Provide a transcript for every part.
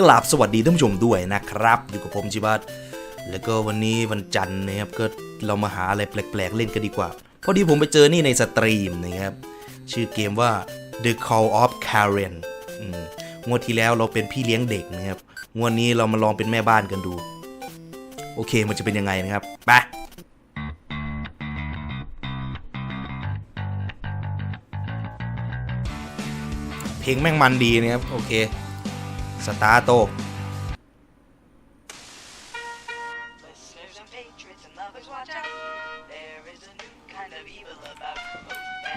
กราบสวัสดีท่านผู้ชมด้วยนะครับ อยู่กับผมจิบัตแล้วก็วันนี้วันจันทร์นะครับก็เรามาหาอะไรแปลกๆเล่นกันดีกว่า พอดีผมไปเจอนี่ในสตรีมนะครับ ชื่อเกมว่า The Call of Karen อืมงวดที่แล้วเราเป็นพี่เลี้ยงเด็กนะครับ งวดนี้เรามาลองเป็นแม่บ้านกันดู โอเคมันจะเป็นยังไงนะครับไปเพลงแม่งมันดีนะครับ โอเค สตาร์โต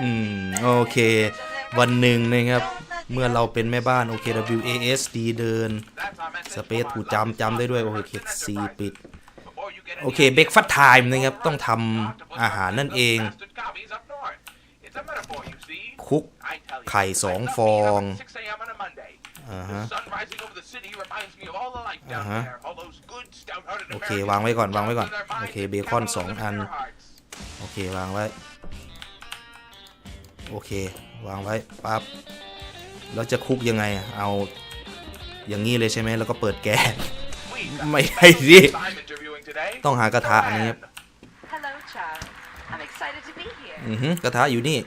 อืม โอเค วันหนึ่งนะครับ เมื่อเราเป็นแม่บ้าน โอเค W A S D เดิน สเปซถูจำจำได้ด้วย โอเคซีปิด โอเคเบรกฟัดไทม์นะครับ ต้องทำอาหารนั่นเอง คุกไข่สองฟอง อ่าฮะอ่าฮะโอเควางไว้ก่อนวางไว้ก่อน โอเคเบคอนสองอัน โอเควางไว้ โอเควางไว้ปั๊บแล้วจะคลุกยังไงอะเอาอย่างนี้เลยใช่ไหมแล้วก็เปิดแก๊สไม่ได้สิต้องหากระทะอันนี้ครับ Hello, child. I'm excited to be here. อือฮึกระทะอยู่นี่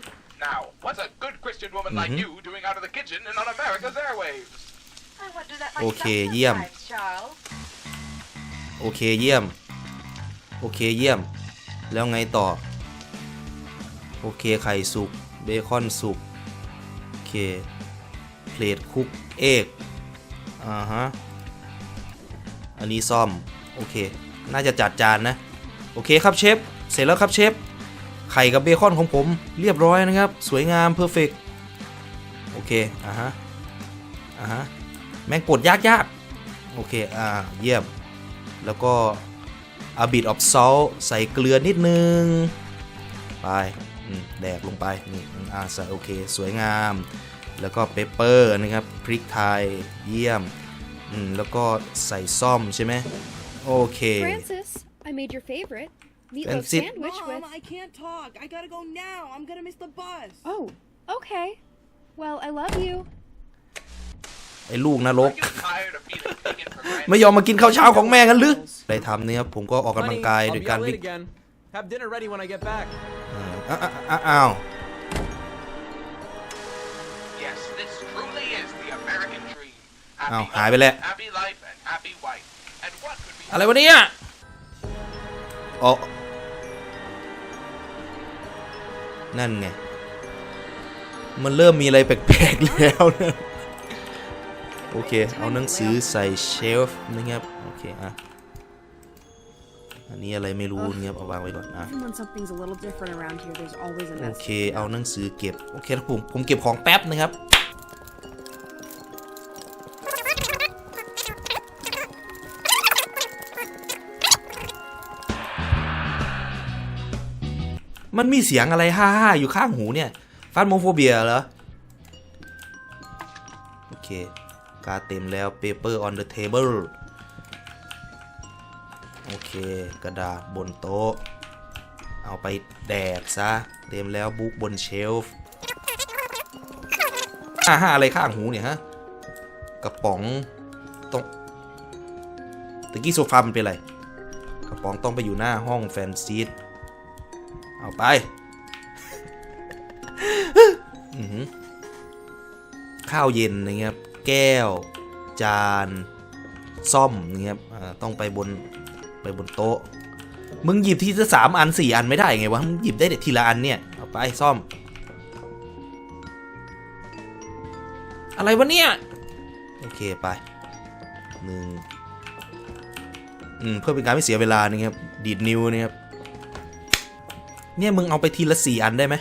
Now, what's a good Christian woman like you doing out of the kitchen and on America's airwaves? I wonder that my Okay, son yeah. sometimes, Charles. โอเคเยี่ยม โอเคเยี่ยม แล้วไงต่อ โอเคไข่สุก เบคอนสุก โอเค เพลทคุกเอกอ่าฮะ อันนี้ซ่อม โอเค น่าจะจัดจานนะ โอเคครับเชฟ เสร็จแล้วครับเชฟ ไข่กับเบคอนของผมเรียบร้อยนะครับ สวยงามเพอร์เฟกโอเค อ่าฮะ อ่าฮะ แม่งปดยากยากๆโอเค อ่า เยี่ยม แล้วก็ a bit of salt ใส่เกลือนิดนึง ไปแดกลงไป นี่อ่าใส่โอเค สวยงาม แล้วก็เปปเปอร์นะครับ พริกไทย เยี่ยม อืม แล้วก็ใส่ซ่อมใช่ไหมโอเค Francis, I made your favorite meatloaf Francis- sandwich Mom, with. I can't talk. I gotta go now. I'm gonna miss the bus. Oh, okay. Well, I love you. ไอ้ลูกนรก Get tired of being taken for granted. ไม่ยอมมากินข้าวเช้าของแม่กันหรือได้ทำเนี่ยครับผมก็ออกกำลัง Honey, กาย I'll โดย be การ out วิ่ late ง again. Have dinner ready when I get back. อ่าอ่าอ่าอ้าว Yes, this truly is the American dream. Happy อ้าว home, หายไปแล้ว happy life and happy wife. And what could be อะไรวะเนี่ยอ๋อ นั่นไง มันเริ่มมีอะไรแปลกๆแล้วนะโอเค เอาหนังสือใส่เชลฟ์นะครับ โอเค อะ อันนี้อะไรไม่รู้เนี่ยเอาวางไว้ก่อน อะ Even when something's a little different around here, there's always a โอ mess. เค เอาหนังสือเก็บ โอเคแล้วผมผมเก็บของแป๊บนะครับ มันมีเสียงอะไรฮ่าๆอยู่ข้างหูเนี่ยฟาสโมโฟเบียเหรอ โอเคกาเต็มแล้ว paper on the table โอเค กระดาษบนโต๊ะ เอาไปแดกซะ เต็มแล้วบุ๊กบนเชลฟ์อ่าฮะอะไรข้างหูเนี่ยฮะ กระป๋องต้องตะกี้โซฟามันเป็นอะไร กระป๋องต้องไปอยู่หน้าห้องแฟนซีด เอาไปข้าวเย็นนะครับ แก้ว จาน ซ่อมนะครับต้องไปบนไปบนโต๊ะ มึงหยิบทีละสามอันสี่อันไม่ได้ไงวะ มึงหยิบได้แต่ทีละอันเนี่ย เอาไปซ่อม อะไรวะเนี่ย โอเคไปหนึ่งอืมเพื่อเป็นการไม่เสียเวลานะครับ ดีดนิ้วนะครับ เนี่ยมึงเอาไปทีละสี่อันได้ไหม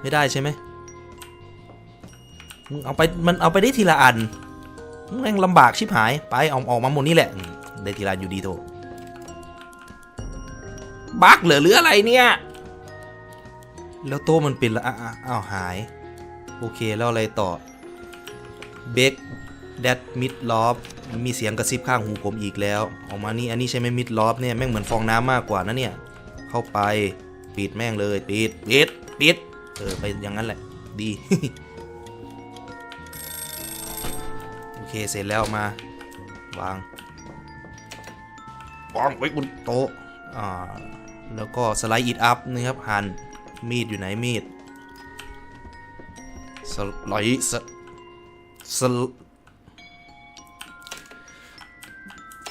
ไม่ได้ใช่ไหมมึงเอาไปมันเอาไปได้ทีละอันมึงแม่งลำบากชิบหายไปเอาออกมาหมดนี่แหละได้ทีละอันอยู่ดีโถบักเหรือหรืออะไรเนี่ยแล้วโต๊ะมันเป็นละอะอะอ้าวหาย โอเคแล้วอะไรต่อเบกแดดมิดลอฟมีเสียงกระซิบข้างหูผมอีกแล้ว ออกมานี่อันนี้ใช่ไหมมิดลอฟเนี่ยแม่งเหมือนฟองน้ำมากกว่านะเนี่ย เข้าไป ปิดแม่งเลย ปิด ปิด ปิด เออ ไปอย่างนั้นแหละ ดี โอเค เสร็จแล้วมา วาง วางไว้บนโต๊ะ อ่า แล้วก็สไลด์อิทอัพนะครับ หั่นมีดอยู่ไหนมีด สไลด์สสไล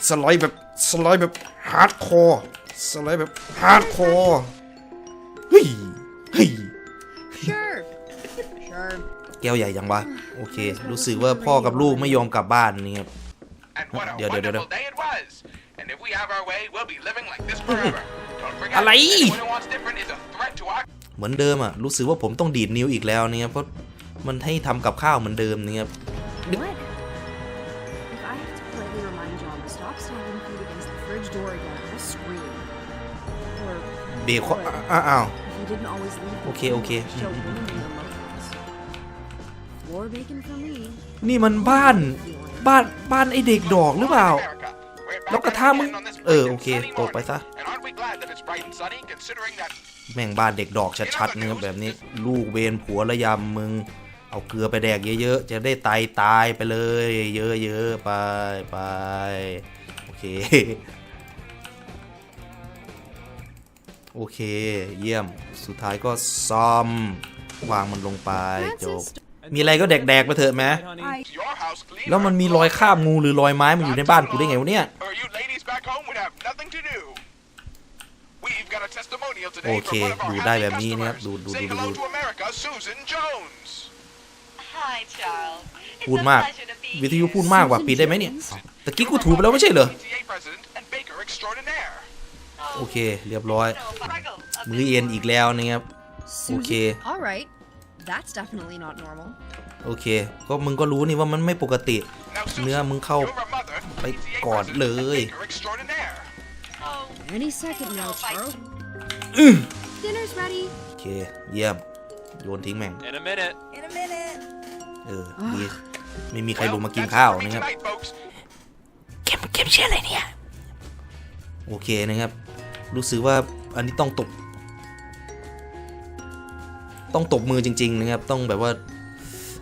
สไลด์แบบ สไลด์แบบฮาร์ดคอร์ สไลด์แบบฮาร์ดคอร์ เฮ้ย Sure. sure. แก้วใหญ่ยังวะ โอเค รู้สึกว่าพ่อกับลูกไม่ยอมกลับบ้านนี่ครับ And what a Yeah, yeah, yeah, wonderful yeah. day it was. And if we have our way, we'll be living like this forever. Don't forget, Alay! anyone who wants different is a threat to our เหมือนเดิมอะ รู้สึกว่าผมต้องดีดนิ้วอีกแล้วเนี่ยเพราะมันให้ทำกับข้าวเหมือนเดิมเนี่ยครับ What? If I have to politely remind John to stop slamming food against the fridge door again, I'll scream. Or เบคอนอ้าวอ้าว if he didn't always leave the Okay, food okay. to show him the emotions. Floor bacon for me. นี่มันบ้าน บ้านบ้านไอเด็กดอกหรือเปล่า America. We're back แล้วกระทะมึง again on this เออ bright โอ and เค sunny ตกไป morning. ซะ And aren't we glad that it's bright and sunny, considering that แม่งบ้านเด็กดอกชัดๆนะครับแบบนี้ ลูกเวรผัวระยำมึง เอาเกลือไปแดกเยอะๆ จะได้ตายตายไปเลย เยอะๆ ไปไปโอเค โอเค เยี่ยมสุดท้ายก็ซ่อม วางมันลงไปจบ Francis, มีอะไรก็แดกๆไปเถอะแม Right, honey. I your house clean แล้วมันมีรอยคราบงูหรือรอยไม้มันอยู่ในบ้านกูได้ไงวะเนี่ย or you ladies back home would have nothing to do. We've got a testimonial today โอเค from one of our ดูได้ happy แบบนี้นะครับ customers. ดูดู Say ดู hello ดู to America, Susan Jones. Hi, Charles. It's พูด a มาก pleasure to be วิทยุ here. พูดมากว่ะปิดได้ไหมเนี่ยตะกี้กูถูไปแล้วไม่ใช่เหรอ โอเค เรียบร้อย No, Fraggle, a มื้อเย็นอีกแล้วนะครับ Susan? Okay. All right. That's definitely not normal. โอเค ก็มึงก็รู้นี่ว่ามันไม่ปกติ Now, Susan, เนื้อมึงเข้า you're a mother, ไป PTA ก่อน president เล and ย baker extraordinaire. Oh, Any second now, No, fight. Charles. Dinner's ready. โอเค เยี่ยม โยนทิ้งแม่ง In a minute. in a minute. เออดีไม่มีใครลง Well, มากิน that's it ข้าว for me นะครับ tonight, folks. เข็มเข็มเชื่ออะไรเนี่ย โอเคนะครับ รู้สึกว่าอันนี้ต้องตบ ต้องตบมือจริง ๆ นะครับ ต้องแบบว่า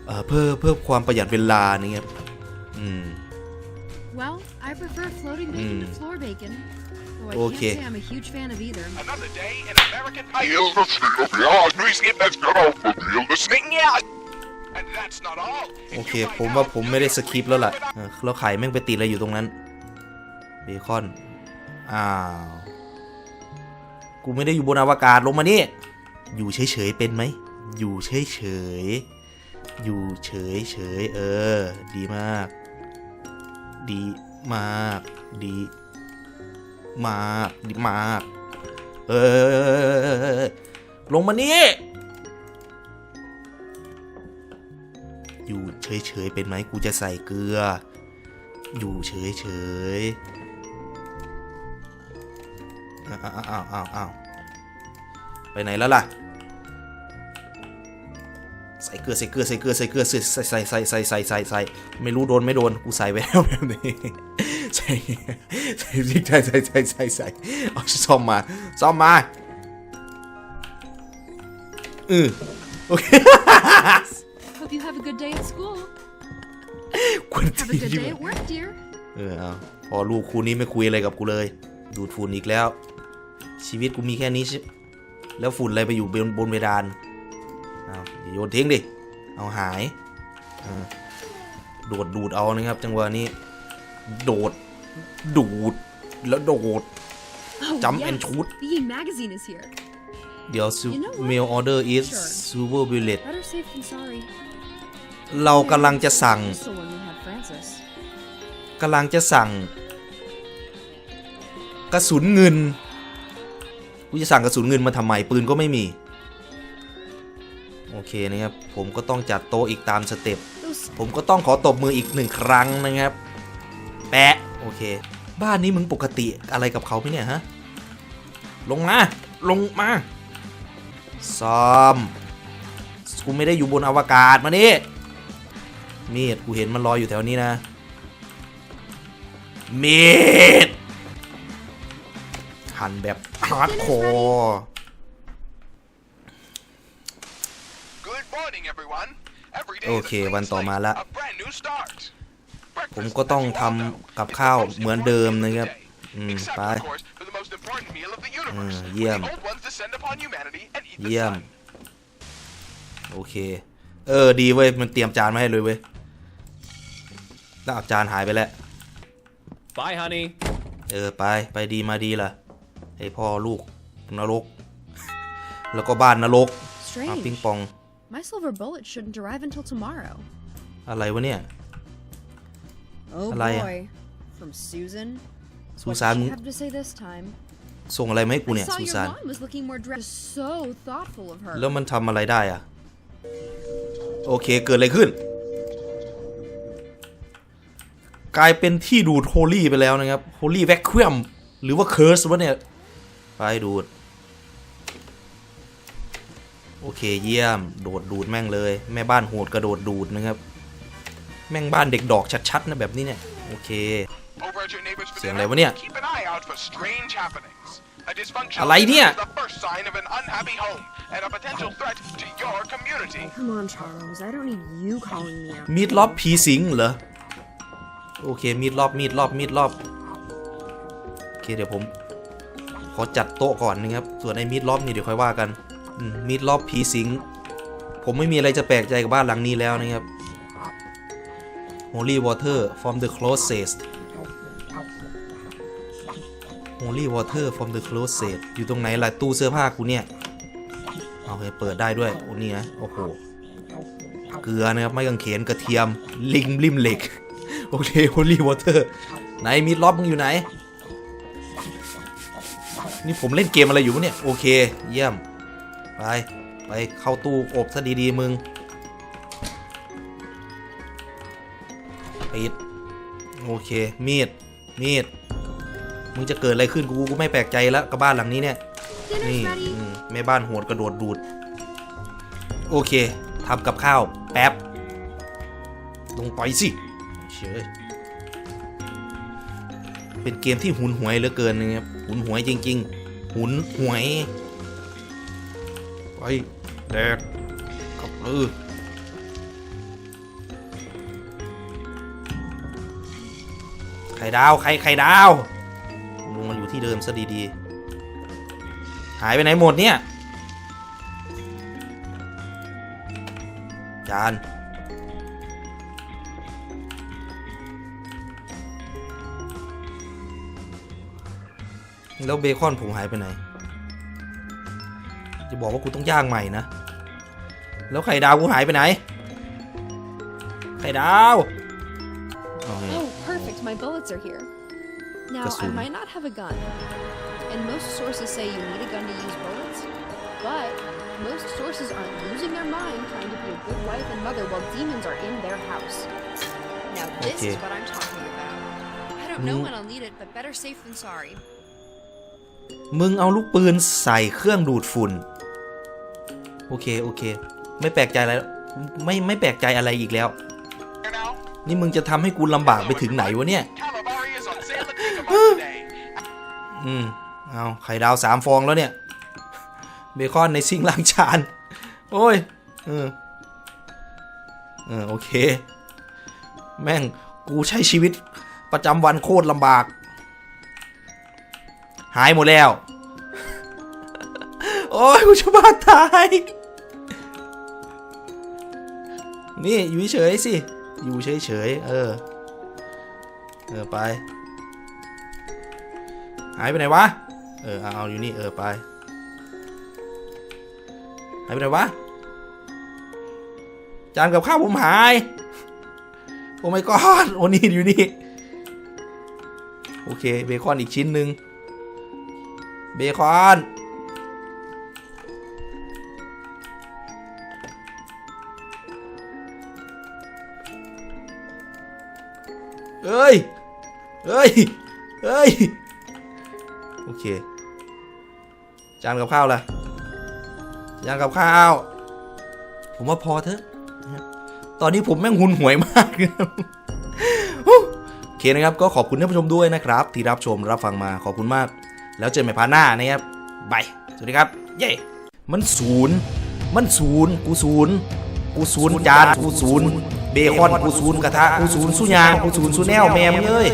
เอ่อเพื่อเพื่อความประหยัดเวลานะครับอืม Well, I prefer floating bacon to Mm. floor bacon. Though I Okay. can't say I'm a huge fan of either. Another day in American Heel history. the field, ja, nu is het net gedaan. Heel the snake, ja. And that's not all. If โอเค you find ผมว่า out ผมไม่ได้ you're สคริปต์แล้วล่ะ without- เออแล้วไข่แม่งไปติดอะไรอยู่ตรงนั้น เบคอน อ้าว กูไม่ได้อยู่บนอวกาศลงมานี่ อยู่เฉยๆเป็นไหม อยู่เฉยๆ อยู่เฉยๆ เออ ดีมาก ดีมาก ดีมากดีมาก เออ ลงมานี่ อยู่เฉยๆเป็นไหมกูจะใส่เกลือ อยู่เฉยๆ อ้าวอ้าวอ้าวไปไหนแล้วล่ะ ใส่เกลือใส่เกลือใส่เกลือใส่เกลือใส่ใส่ใส่ใส่ใส่ใส่ใส่ไม่รู้โดนไม่โดนกูใส่ไปแล้วแบบนี้ใส่ใส่ใส่ใส่ใส่ใส่ใส่เอาซ่อมมาซ่อมมาอือโอเค Hope you have a good day at school. คุณทียเออพอลูกคู่นี้ไม่คุยอะไรกับกูเลย ดูดฝุ่นอีกแล้ว ชีวิตกูมีแค่นี้ใช่แล้วฝุ่นอะไรไปอยู่บนบนเพดานเอาอย่าโยนทิ้งดิ เอาหายเออโดดดูดเอานะครับ จังหวะนี้ โดด ดูด แล้วโดด Oh, Jump yes. and shoot. The magazine is here. เดี๋ยว You know what? mail order is Sure. super bullet Better safe than sorry. เรากำลังจะสั่ง So when we have Francis. กำลังจะสั่ง กระสุนเงิน กูจะสั่งกระสุนเงินมาทำไมปืนก็ไม่มี โอเคนะครับ ผมก็ต้องจัดโต๊ะอีกตามสเต็ปผมก็ต้องขอตบมืออีกหนึ่งครั้งนะครับ แปะ โอเค บ้านนี้มึงปกติอะไรกับเขาไหมเนี่ยฮะ ลงมา ลงมาซ้อมกูไม่ได้อยู่บนอวกาศมานี่มีดกูเห็นมันลอยอยู่แถวนี้นะมีดหั่นแบบ ฮาร์ดคอร์ Good morning, everyone. Every day is a Okay, clean วันต่อ slate, มาละ a brand new start. ผมก็ต้องทำกับข้าวเหมือนเดิมนะครับ อืม Except, ไป of course, for the most important meal of the universe. Mm, when yeah. The old ones descend upon humanity and eat the เยี่ยม sun. โอเค เออ ดีเว้ย มันเตรียมจานมาให้เลยเว้ยแล้วเอาจานหายไปแล้ว Bye, honey. เออ ไป ไปดีมาดีล่ะ ให้พ่อลูกนรก แล้วก็บ้านนรกเอาปิง Strange. ปอง My silver bullet shouldn't arrive until tomorrow. อะไรวะเนี่ย Oh Alaya. boy. From Susan? What Susan does she have to say this time? ส่งอะไรมาให้กู I เนี่ย saw สุ your สาน mom was looking more dressed. So thoughtful of her. แล้วมันทำอะไรได้อะโอเคเกิดอะไรขึ้น กลายเป็นที่ดูดโฮลี่ไปแล้วนะครับโฮลี่แวคคิมหรือว่าเคิร์สวะเนี่ย ไปดูด โอเคเยี่ยม โดดดูดแม่งเลย แม่บ้านโหดกระโดดดูดนะครับ แม่งบ้านเด็กดอกชัดๆนะแบบนี้เนี่ย โอเค Over at your neighbor's for เสียง dinner, อะไรวะเนี่ย keep an eye out for strange happenings. A dysfunctional อะไรเนี่ย dinner is the first sign of an unhappy home and a potential threat to your community. Come on, Charles. I don't need you calling me out. มีดรอบผีสิงเหรอ โอเค มีดรอบมีดรอบมีดรอบโอเคเดี๋ยวผม ขอจัดโต๊ะก่อนนะครับ ส่วนไอ้มีดรอบนี่เดี๋ยวค่อยว่ากันมมีดรอบผีสิง ผมไม่มีอะไรจะแปลกใจกับบ้านหลังนี้แล้วนะครับ Holy water from the closest Holy water from the closet อยู่ตรงไหนล่ะตู้เสื้อผ้ากูเนี่ยโอเคเปิดได้ด้วยโอ้นี่นะโอ้โหเกลือนะครับไม่กังเขนกระเทียมลิงริมเหล็ก โอเค Holy water ไหนมีดล็อบมึงอยู่ไหน นี่ผมเล่นเกมอะไรอยู่เนี่ย โอเค เยี่ยม ไป ไปเข้าตู้อบซะดีๆมึงปิดโอเค มีด มีด มึงจะเกิดอะไรขึ้นกูกูไม่แปลกใจแล้วกับบ้านหลังนี้เนี่ย นี่แม่บ้านโหดกระโดดดูด โอเคทำกับข้าว แป๊บ ลงไปสิเฉยเป็นเกมที่หุนหวยเหลือเกินนะครับ หุนหวยจริง ๆ หุนหวย ไปแดกกับลือไข่ดาวไข่ไข่ดาวลงมันอยู่ที่เดิมซะดีๆ หายไปไหนหมดเนี่ย จาน แล้วเบคอนผมหายไปไหน จะบอกว่ากูต้องย่างใหม่นะ แล้วไข่ดาวกูหายไปไหน ไข่ดาวโอเค Oh, perfect. My bullets are here. Now, I Kasumi. might not have a gun. And most sources say you need a gun to use bullets. But most sources aren't losing their mind trying to be a good wife and mother while demons are in their house. Now, this Okay. is what I'm talking about. I don't know Mm. when I'll need it, but better safe than sorry. มึงเอาลูกปืนใส่เครื่องดูดฝุ่น โอเค โอเค ไม่แปลกใจอะไรแล้วไม่ไม่แปลกใจอะไรอีกแล้ว Here now, นี่มึงจะทำให้กูลำบากไปถึงไหนวะเนี่ย Calamari is on sale at Gigabyte today. อืม เอาไข่ดาวสามฟองแล้วเนี่ย เบคอนในซิงค์ล้างจาน โอ้ย เออ เออ โอเค แม่ง กูใช้ชีวิตประจำวันโคตรลำบาก หายหมดแล้ว โอ้ยกูจะบ้าตาย นี่อยู่เฉยๆสิ อยู่เฉยๆเออ เออไป หายไปไหนวะ เออเอาเอาอยู่นี่เออไป หายไปไหนวะ จานกับข้าวผมหาย โอ้ไม่กอดโอ้นี่อยู่นี่ โอเคเบคอนอีกชิ้นหนึ่ง เบคอน เอ้ย เอ้ย เอ้ย โอเค จานกับข้าวล่ะจานกับข้าว ผมว่าพอเถอะ ตอนนี้ผมแม่งหุนหวยมากนะครับโอเคนะครับ ก็ขอบคุณท่านผู้ชมด้วยนะครับ ที่รับชมรับฟังมาขอบคุณมาก แล้วเจอใหม่พาหน้านะครับบายสวัสดีครับ เย้มันศูนย์มันศูนย์กูศูนย์กูศูนย์จานกูศูนย์เบคอนกูศูนย์กระทะกูศูนย์สุญางกูศูนย์สุแนวแม่มึงเอ้ย